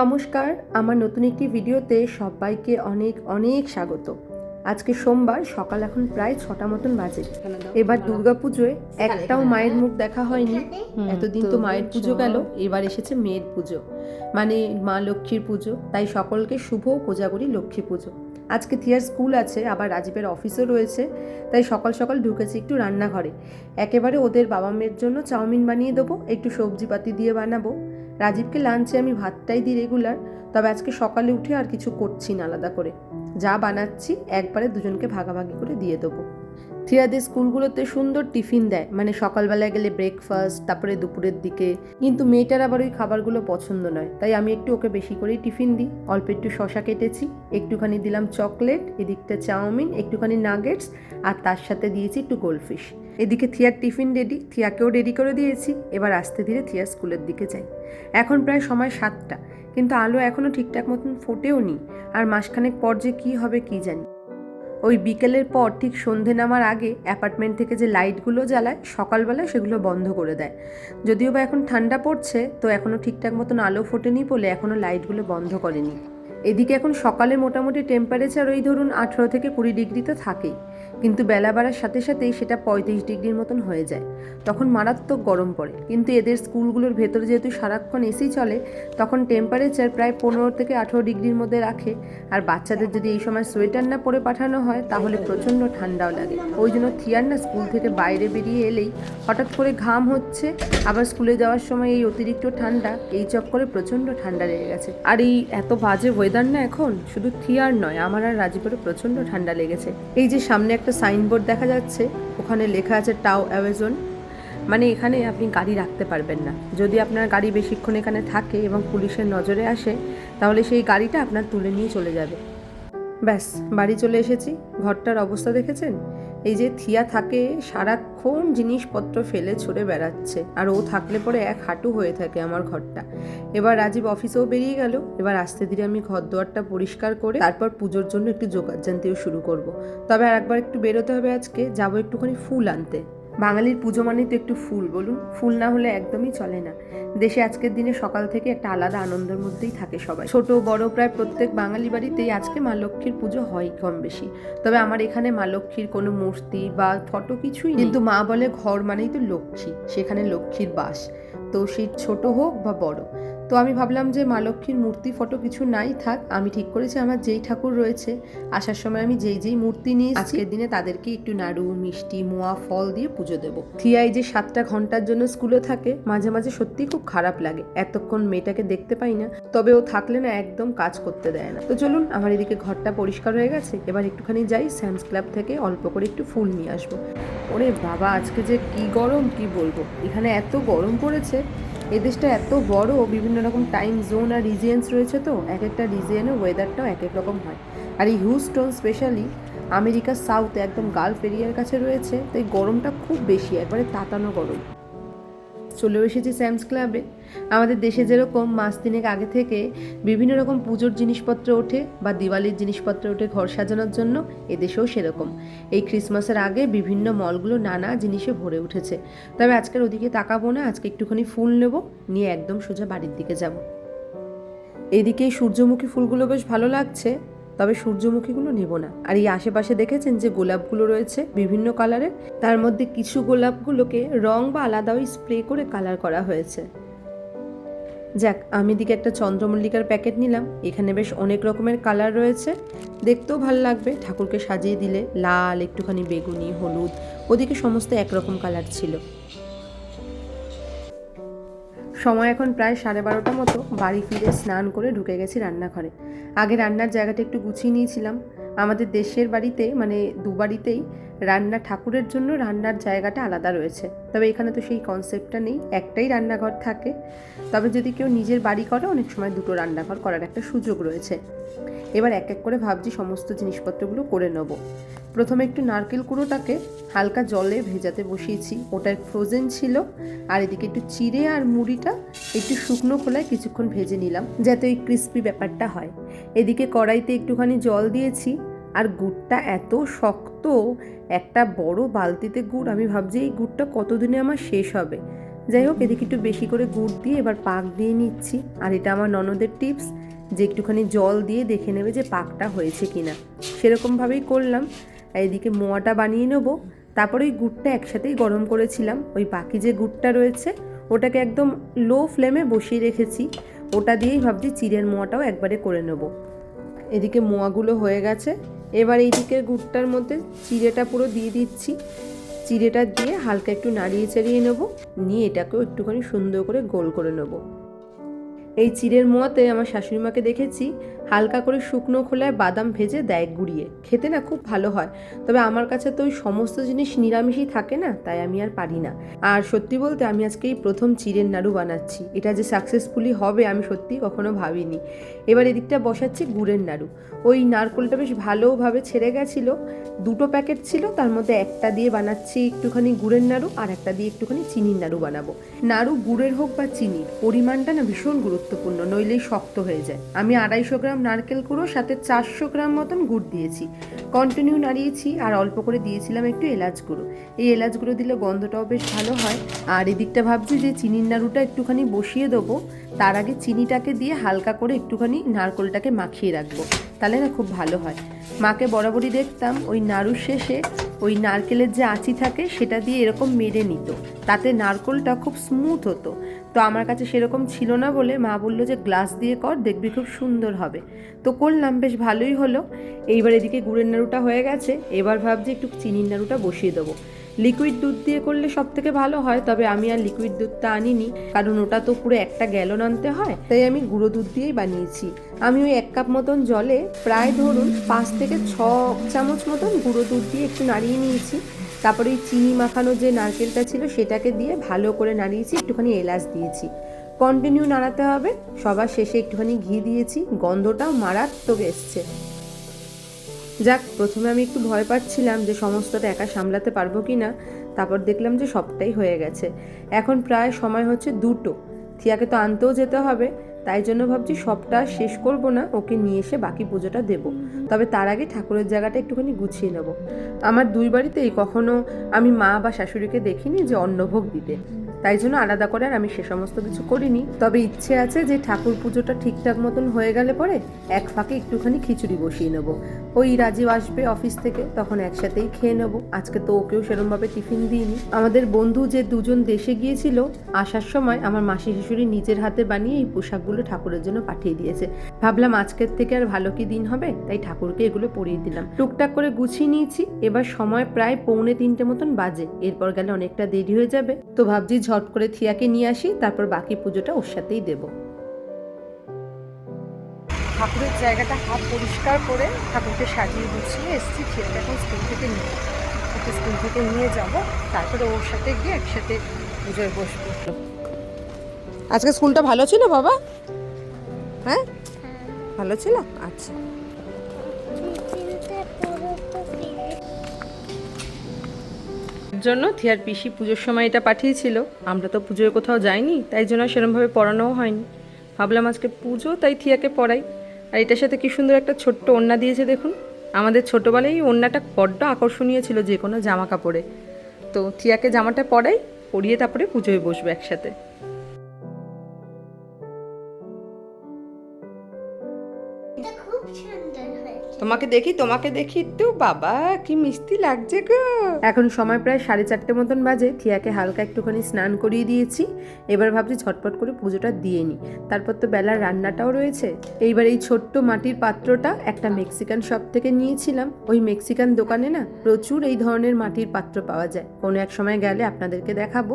নমস্কার আমার নতুন একটি ভিডিওতে সবাইকে অনেক অনেক স্বাগত। আজকে সোমবার সকাল এখন প্রায় ছটা মতন বাজে। এবার দুর্গাপুজোয় একটাও মায়ের মুখ দেখা হয়নি। এতদিন তো মায়ের পুজো গেল এবার এসেছে মেয়ের পুজো। মানে মা লক্ষ্মীর পুজো তাই সকলকে শুভ কোজাগরি লক্ষ্মী পুজো। আজকে থিয়ার স্কুল আছে আবার রাজীবের অফিসও রয়েছে তাই সকাল সকাল ঢুকেছি একটু রান্নাঘরে। একেবারে ওদের বাবা মেয়ের জন্য চাউমিন বানিয়ে দেবো একটু সবজিপাতি দিয়ে বানাবো রাজীবকে লাঞ্চে আমি ভাতটাই দিই রেগুলার তবে আজকে সকালে উঠে আর কিছু করছি না আলাদা করে। যা বানাচ্ছি একবারে দুজনকে ভাগাভাগি করে দিয়ে দেবো। থিয়াদের স্কুলগুলোতে সুন্দর টিফিন দেয়। মানে সকালবেলায় গেলে ব্রেকফাস্ট তারপরে দুপুরের দিকে। কিন্তু মেয়েটার আবার ওই খাবারগুলো পছন্দ নয়। তাই আমি একটু ওকে বেশি করেই টিফিন দিই। অল্প একটু শশা কেটেছি, একটুখানি দিলাম চকলেট, এদিকটা চাউমিন, একটুখানি নাগেটস আর তার সাথে দিয়েছি একটু গোল্ডফিশ এদিকে থিয়ার টিফিন রেডি থিয়াকেও রেডি করে দিয়েছি। এবার আস্তে ধীরে থিয়া স্কুলের দিকে যাই। এখন প্রায় সময় সাতটা। কিন্তু আলো এখনও ঠিকঠাক মতন ফোটেও নি আর মাসখানেক পর যে কী হবে কী জানি। ওই বিকেলের পর ঠিক সন্ধে নামার আগে অ্যাপার্টমেন্ট থেকে যে লাইটগুলো জ্বালায়, সকালবেলায় সেগুলো বন্ধ করে দেয়। যদিও বা এখন ঠান্ডা পড়ছে, তো এখনও ঠিকঠাক মতন আলো ফোটেনি বলে এখনও লাইটগুলো বন্ধ করেনি। এদিকে এখন সকালে মোটামুটি টেম্পারেচার ওই ধরুন আঠেরো থেকে কুড়ি ডিগ্রি তো থাকেই। কিন্তু বেলা বাড়ার সাথে সাথেই সেটা পঁয়ত্রিশ ডিগ্রির মতন হয়ে যায়। তখন মারাত্মক গরম পড়ে। কিন্তু এদের স্কুলগুলোর ভেতরে যেহেতু সারাক্ষণ এসি চলে, তখন টেম্পারেচার প্রায় পনেরো থেকে আঠেরো ডিগ্রির মধ্যে রাখে। আর বাচ্চাদের যদি এই সময় সোয়েটার না পরে পাঠানো হয়, তাহলে প্রচণ্ড ঠান্ডাও লাগে। ওই জন্য থিয়ার না স্কুল থেকে বাইরে বেরিয়ে এলেই হঠাৎ করে ঘাম হচ্ছে। আবার স্কুলে যাওয়ার সময় এই অতিরিক্ত ঠান্ডা, এই চক্করে প্রচণ্ড ঠান্ডা লেগে গেছে। আর এই এত বাজে ওয়েদার না এখন শুধু থিয়ার নয়, আমার আর রাজীবেরও প্রচণ্ড ঠান্ডা লেগেছে। এই যে সামনে একটা সাইনবোর্ড দেখা যাচ্ছে, ওখানে লেখা আছে টাও অ্যাওয়েজন মানে এখানে আপনি গাড়ি রাখতে পারবেন না। যদি আপনার গাড়ি বেশিক্ষণ এখানে থাকে এবং পুলিশের নজরে আসে, তাহলে সেই গাড়িটা আপনার তুলে নিয়ে চলে যাবে। ব্যাস, বাড়ি চলে এসেছি। ঘরটার অবস্থা দেখেছেন? এই যে থিয়া থাকে, সারাক্ষণ জিনিসপত্র ফেলে ছুড়ে বেড়াচ্ছে। আর ও থাকলে পরে এক হাঁটু হয়ে থাকে আমার ঘরটা। এবার রাজীব অফিসেও বেরিয়ে গেল। এবার আস্তে ধীরে আমি ঘর দুয়ারটা পরিষ্কার করে তারপর পুজোর জন্য একটু জোগাড় জানতেও শুরু করব। তবে আর একবার একটু বেরোতে হবে আজকে। যাব একটুখানি ফুল আনতে। বাঙালির পুজো মানেই তো একটু ফুল, বলুন। ফুল না হলে একদমই চলে না। দেশে আজকের দিনে সকাল থেকে একটা আলাদা আনন্দের মধ্যেই থাকে সবাই। ছোট, বড়, প্রায় প্রত্যেক বাঙালি বাড়িতেই আজকে মা লক্ষ্মীর পুজো হয় কম বেশি। তবে আমার এখানে মা লক্ষ্মীর কোনো মূর্তি বা ফটো কিছুই কিন্তু মা বলে ঘর মানেই তো লক্ষ্মী, সেখানে লক্ষ্মীর বাস। তো সেই ছোট হোক বা বড় তো আমি ভাবলাম যে মা লক্ষ্মীর মূর্তি, ফটো কিছু নাই থাক, আমি ঠিক করেছি, আমার যেই ঠাকুর রয়েছে, আসার সময় আমি যেই যেই মূর্তি নিয়ে আজকের দিনে তাদেরকে একটু নাড়ু, মিষ্টি, মোয়া, ফল দিয়ে পুজো দেবো। থিয়া এই যে সাতটা ঘণ্টার জন্য স্কুলে থাকে, মাঝে মাঝে সত্যি খুব খারাপ লাগে, এতক্ষণ মেয়েটাকে দেখতে পাই না, তবে ও থাকলে না একদম কাজ করতে দেয় না। তো চলুন, আমার এদিকে ঘরটা পরিষ্কার হয়ে গেছে, এবার একটুখানি যাই, স্যামস ক্লাব থেকে অল্প করে একটু ফুল নিয়ে আসব। ওরে বাবা, আজকে যে কি গরম, কি বলব? এখানে এত গরম পড়েছে এই দেশটা এত বড়, বিভিন্ন রকম টাইম জোন আর রিজিয়েন্স রয়েছে তো এক একটা রিজিয়নে ওয়েদারটাও এক এক রকম হয়। আর এই হিউস্টন স্পেশালি আমেরিকার সাউথে একদম গালফ এরিয়ার কাছে রয়েছে, তো এই গরমটা খুব বেশি, একবারে তাতানো গরম। চলে এসেছি স্যামস ক্লাবে। আমাদের দেশে যেরকম মাস তিনেক আগে থেকে বিভিন্ন রকম পুজোর জিনিসপত্র ওঠে বা দিওয়ালির জিনিসপত্র ওঠে ঘর সাজানোর জন্য, এদেশেও সেরকম। এই ক্রিসমাসের আগে বিভিন্ন মলগুলো নানা জিনিসে ভরে উঠেছে। তবে আজকের ওদিকে তাকাবো না, আজকে একটুখানি ফুল নেব, নিয়ে একদম সোজা বাড়ির দিকে যাব। এদিকে সূর্যমুখী ফুলগুলো বেশ ভালো লাগছে। তবে সূর্যমুখীগুলো নেব না। আর এই আশেপাশে দেখেছেন যে গোলাপগুলো রয়েছে বিভিন্ন কালারের তার মধ্যে কিছু গোলাপগুলোকে রং বা আলাদা ওই স্প্রে করে কালার করা হয়েছে। যাক, আমি দিকে একটা চন্দ্রমল্লিকার প্যাকেট নিলাম। এখানে বেশ অনেক রকমের কালার রয়েছে। দেখতেও ভালো লাগবে। ঠাকুরকে সাজিয়ে দিলে লাল, একটুখানি বেগুনি, হলুদ, ওদিকে সমস্ত একরকম কালার ছিল। সময় এখন প্রায় সাড়ে বারোটা মতো বাড়ি ফিরে স্নান করে ঢুকে গেছি রান্নাঘরে। আগে রান্নার জায়গাটা একটু গুছিয়ে নিয়েছিলাম। আমাদের দেশের বাড়িতে মানে দু বাড়িতেই রান্না ঠাকুরের জন্য রান্নার জায়গাটা আলাদা রয়েছে। তবে এখানে তো সেই কনসেপ্টটা নেই, একটাই রান্নাঘর থাকে। তবে যদি কেউ নিজের বাড়ি করে, অনেক সময় দুটো রান্নাঘর করার একটা সুযোগ রয়েছে। এবার এক এক করে ভাবছি সমস্ত জিনিসপত্রগুলো করে নেব। প্রথমে একটু নারকেল কুড়োটাকে হালকা জলে ভেজাতে বসিয়েছি। ওটা ফ্রোজেন ছিল। আর এদিকে একটু চিড়ে আর মুড়িটা একটু শুকনো খোলায় কিছুক্ষণ ভেজে নিলাম, যাতে ওই ক্রিস্পি ব্যাপারটা হয়। এদিকে কড়াইতে একটুখানি জল দিয়েছি। আর গুড়টা এত শক্ত, একটা বড় বালতিতে গুড়, আমি ভাবছি এই গুড়টা কতদিনে আমার শেষ হবে। যাই হোক, এদিকে একটু বেশি করে গুড় দিয়ে এবার পাক দিয়ে নিচ্ছি। আর এটা আমার ননদের টিপস, যে একটুখানি জল দিয়ে দেখে নেবে যে পাকটা হয়েছে কিনা। সেরকমভাবেই করলাম। এদিকে মোয়াটা বানিয়ে নেব। তারপরে ওই গুড়টা একসাথেই গরম করেছিলাম। ওই বাকি যে গুড়টা রয়েছে, ওটাকে একদম লো ফ্লেমে বসিয়ে রেখেছি। ওটা দিয়েই ভাবছি চিড়ের মোয়াটাও একবারে করে নেব। এদিকে মোয়াগুলো হয়ে গেছে। এবার এই দিকের গুড়টার মধ্যে চিড়েটা পুরো দিয়ে দিচ্ছি। চিড়েটা দিয়ে হালকা একটু নাড়িয়ে চাড়িয়ে নেব। নিয়ে এটাকেও একটুখানি সুন্দর করে গোল করে নেব। এই চিড়ের মোয়াতে আমার শাশুড়ি মাকে দেখেছি, হালকা করে শুকনো খোলায় বাদাম ভেজে দেয় গুঁড়িয়ে। খেতে না খুব ভালো হয়, তবে আমার কাছে তো ওই সমস্ত জিনিস নিরামিষই থাকে না, তাই আমি আর পারি না। আর সত্যি বলতে আমি আজকে এই প্রথম চিড়ের নাড়ু বানাচ্ছি। এটা যে সাকসেসফুলি হবে আমি সত্যি কখনো ভাবিনি। এবার এদিকটা বসাচ্ছি গুড়ের নাড়ু। ওই নারকোলটা বেশ ভালোভাবে ছেড়ে গেছিল, দুটো প্যাকেট ছিল, তার মধ্যে একটা দিয়ে বানাচ্ছি একটুখানি গুড়ের নাড়ু আর একটা দিয়ে একটুখানি চিনির নাড়ু বানাবো। নাড়ু গুড়ের হোক বা চিনির, পরিমাণটা না ভীষণ গুরুত্বপূর্ণ, নইলেই শক্ত হয়ে যায়। আমি আড়াইশো গ্রাম নারকেল গুঁড়ো সাথে চারশো গ্রাম মতন গুড় দিয়েছি। কন্টিনিউ নাড়িয়েছি আর অল্প করে দিয়েছিলাম একটু এলাচ গুঁড়ো। এই এলাচ গুঁড়ো দিলে গন্ধটাও বেশ ভালো হয়। আর এদিকটা ভাবছি যে চিনির নাড়ুটা একটুখানি বসিয়ে দেবো। তার আগে চিনিটাকে দিয়ে হালকা করে একটুখানি নারকোলটাকে মাখিয়ে রাখব। তাহলে না খুব ভালো হয়। মাকে বরাবরই দেখতাম ওই নাড়ুর শেষে ওই নারকেলের যে আঁচি থাকে, সেটা দিয়ে এরকম মেরে নিত। তাতে নারকোলটা খুব স্মুথ হতো। তো আমার কাছে সেরকম ছিল না বলে মা বলল যে গ্লাস দিয়ে কর, দেখবি খুব সুন্দর হবে। তো করলাম, বেশ ভালোই হলো। এইবার এদিকে গুড়ের নাড়ুটা হয়ে গেছে, এবার ভাবছি একটু চিনির নাড়ুটা বসিয়ে দেবো। লিকুইড দুধ দিয়ে করলে সব থেকে ভালো হয়, তবে আমি আর লিকুইড দুধটা আনিনি, কারণ ওটা তো পুরো একটা গ্যালন আনতে হয়, তাই আমি গুঁড়ো দুধ দিয়েই বানিয়েছি। আমি ওই এক কাপ মতন জলে প্রায় ধরুন পাঁচ থেকে ছ চামচ মতন গুঁড়ো দুধ দিয়ে একটু নাড়িয়ে নিয়েছি। তারপরে ওই চিনি মাখানো যে নারকেলটা ছিল সেটাকে দিয়ে ভালো করে নাড়িয়েছি, একটুখানি এলাচ দিয়েছি। কন্টিনিউ নাড়াতে হবে, সবার শেষে একটুখানি ঘি দিয়েছি, গন্ধটাও মারাত্মক এসছে। যাক, প্রথমে আমি একটু ভয় পাচ্ছিলাম যে সমস্তটা একা সামলাতে পারব কি না তারপর দেখলাম যে সবটাই হয়ে গেছে। এখন প্রায় সময় হচ্ছে দুটো, থিয়াকে তো আনতেও যেতে হবে। তাই জন্য ভাবছি সবটা শেষ করব না, ওকে নিয়ে এসে বাকি পুজোটা দেব। তবে তার আগে ঠাকুরের জায়গাটা একটুখানি গুছিয়ে নেব। আমার দুই বাড়িতেই কখনো আমি মা বা শাশুড়িকে দেখিনি যে অন্নভোগ দিতে। তাই জন্য আলাদা করে আর আমি সে সমস্ত কিছু করিনি। তবে ইচ্ছে আছে যে ঠাকুর পুজোটা ঠিকঠাক মতন হয়ে গেলে পরে এক ফাঁকে একটুখানি খিচুড়ি বসিয়ে নেব। ওই রাজীব আসবে অফিস থেকে, তখন একসাথেই খেয়ে নেব। আজকে তো ওকেও সেরমভাবে টিফিন দিইনি। আমাদের বন্ধু যে দুজন দেশে গিয়েছিল, আসার সময় আমার মাসি শাশুড়ি নিজের হাতে বানিয়ে এই পোশাকগুলো ঠাকুরের জন্য পাঠিয়ে দিয়েছে। ভাবলাম আজকের থেকে আর ভালো কি দিন হবে, তাই ঠাকুরকে এগুলো পরিয়ে দিলাম। টুকটাক করে গুছিয়ে নিয়েছি, এবার সময় প্রায় পৌনে তিনটে মতন বাজে। এরপর গেলে অনেকটা দেরি হয়ে যাবে। তো ভাবছি ঝট করে থিয়াকে নিয়ে আসি তারপর বাকি পুজোটা ওর সাথেই দেবো। ঠাকুরের জায়গাটা হাত পরিষ্কার করে ঠাকুরকে সাজিয়ে গুছিয়ে এসেছি থিয়াকে এখন স্কুল থেকে নিয়ে ওকে স্কুল থেকে নিয়ে যাব তারপরে ওর সাথে গিয়ে একসাথে পুজোয় বসবো। আজকে স্কুলটা ভালো ছিল বাবা? হ্যাঁ? ভালো ছিল? আচ্ছা। জন্য থিয়ার পিসি পুজোর সময় এটা পাঠিয়েছিল। আমরা তো পুজোয় কোথাও যাইনি, তাই জন্য সেরমভাবে পড়ানোও হয়নি। ভাবলাম আজকে পুজো, তাই থিয়াকে পড়াই। আর এটার সাথে কি সুন্দর একটা ছোট্ট ওড়না দিয়েছে দেখুন। আমাদের ছোটোবেলায় এই বড্ড আকর্ষণীয় ছিল যে কোনো জামা কাপড়ে। তো থিয়াকে জামাটা পরাই পরিয়ে তারপরে পুজোয় বসবে একসাথে। তোমাকে দেখি তোমাকে দেখি তো, বাবা, কি মিষ্টি লাগছে গো। এখন সময় প্রায় সাড়ে চারটে মতন বাজে, থিয়াকে হালকা একটুখানি স্নান করিয়ে দিয়েছি। এবার ভাবছি ঝটপট করে পুজোটা দিয়ে নিই তারপর তো বেলার রান্নাটাও রয়েছে। এইবার এই ছোট্ট মাটির পাত্রটা একটা মেক্সিকান শপ থেকে নিয়েছিলাম। ওই মেক্সিকান দোকানে না প্রচুর এই ধরনের মাটির পাত্র পাওয়া যায়। কোনো এক সময় গেলে আপনাদেরকে দেখাবো।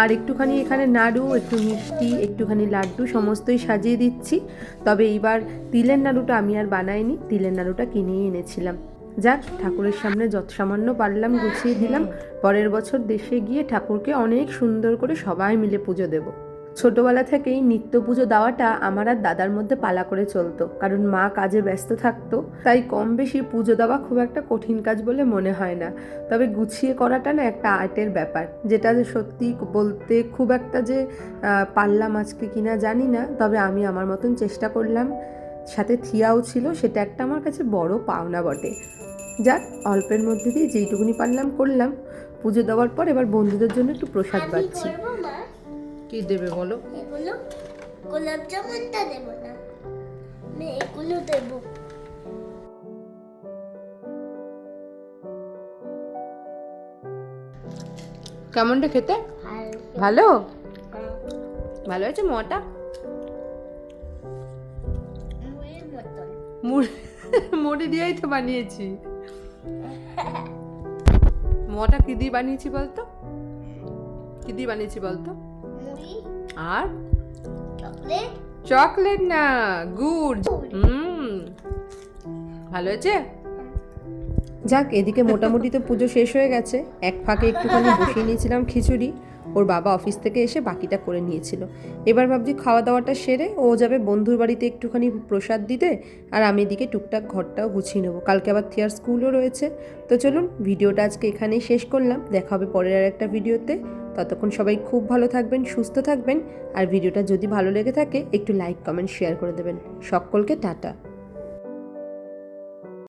আর একটুখানি এখানে নাড়ু, একটু মিষ্টি, একটুখানি লাড্ডু সমস্তই সাজিয়ে দিচ্ছি। তবে এইবার তিলের নাড়ুটা আমি আর বানাইনি। তিলের নাড়ুটা কিনেই এনেছিলাম। যাক, ঠাকুরের সামনে যত সামান্য পারলাম, গুছিয়ে দিলাম। পরের বছর দেশে গিয়ে ঠাকুরকে অনেক সুন্দর করে সবাই মিলে পুজো দেব। ছোটবেলা থেকেই নিত্য পুজো দেওয়াটা আমার আর দাদার মধ্যে পালা করে চলতো, কারণ মা কাজে ব্যস্ত থাকতো, তাই কম বেশি পুজো দেওয়া খুব একটা কঠিন কাজ বলে মনে হয় না। তবে গুছিয়ে করাটা না একটা আর্টের ব্যাপার, যেটা যে সত্যি বলতে খুব একটা যে পারলাম আজকে কিনা জানি না, তবে আমি আমার মতন চেষ্টা করলাম। সাথে থিয়াও ছিল সেটা একটা আমার কাছে বড় পাওনা বটে। যাক অল্পের মধ্যে দিয়ে যেইটুকুনি পারলাম করলাম। পুজো দেওয়ার পর এবার বন্ধুদের জন্য একটু প্রসাদ পাচ্ছি কি দেবে বলো? গোলাপ জামুনটা দেবো না? আমি এগুলো দেবো। কেমনটা খেতে? ভালো। ভালো? আছে মোয়াটা মুড়ি দিয়েই তো বানিয়েছি। মোয়াটা কি দিয়ে বানিয়েছি বলতো? কি দিয়ে বানিয়েছি বলতো? আর? চকলেট। চকলেট না গুড়। হুম ভালো হয়েছে? যাক এদিকে মোটামুটি তো পুজো শেষ হয়ে গেছে। এক ফাঁকে একটুখানি বসিয়ে নিয়েছিলাম খিচুড়ি। ওর বাবা অফিস থেকে এসে বাকিটা করে নিয়েছিল। এবার ভাবছি খাওয়া দাওয়াটা সেরে ও যাবে বন্ধুর বাড়িতে একটুখানি প্রসাদ দিতে আর আমি এদিকে টুকটাক ঘরটাও গুছিয়ে নেব। কালকে আবার থিয়ার স্কুলও রয়েছে। তো চলুন ভিডিওটা আজকে এখানেই শেষ করলাম। দেখা হবে পরের আর একটা ভিডিওতে। ততক্ষণ সবাই খুব ভালো থাকবেন, সুস্থ থাকবেন। আর ভিডিওটা যদি ভালো লেগে থাকে, একটু লাইক কমেন্ট শেয়ার করে দেবেন। সকলকে টাটা।